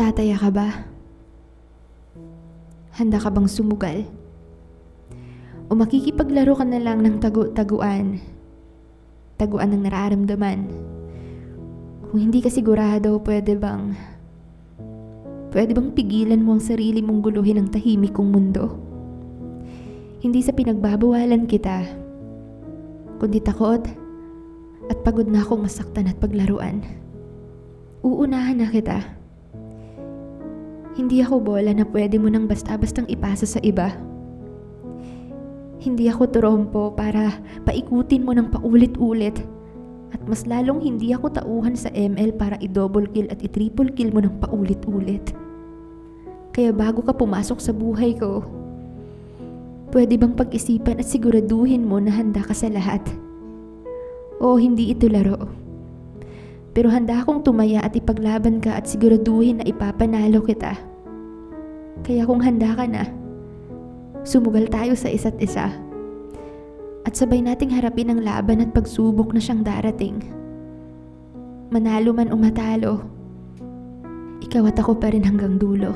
Tataya ka ba? Handa ka bang sumugal? O makikipaglaro ka na lang ng tagu-taguan? Taguan ng nararamdaman? Kung hindi ka sigurado, pwede bang... Pwede bang pigilan mo ang sarili mong guluhin ang tahimik kong mundo? Hindi sa pinagbabawalan kita, kundi takot at pagod na akong masaktan at paglaruan. Uunahan na kita. Hindi ako bola na pwede mo nang basta-bastang ipasa sa iba. Hindi ako trompo para paikutin mo ng paulit-ulit at mas lalong hindi ako tauhan sa ML para i-double kill at i-triple kill mo ng paulit-ulit. Kaya bago ka pumasok sa buhay ko, pwede bang pag-isipan at siguraduhin mo na handa ka sa lahat? Oo, hindi ito laro. Pero handa akong tumaya at ipaglaban ka at siguraduhin na ipapanalo kita. Kaya kung handa ka na, sumugal tayo sa isa't isa. At sabay nating harapin ang laban at pagsubok na siyang darating. Manalo man o matalo, ikaw at ako pa rin hanggang dulo.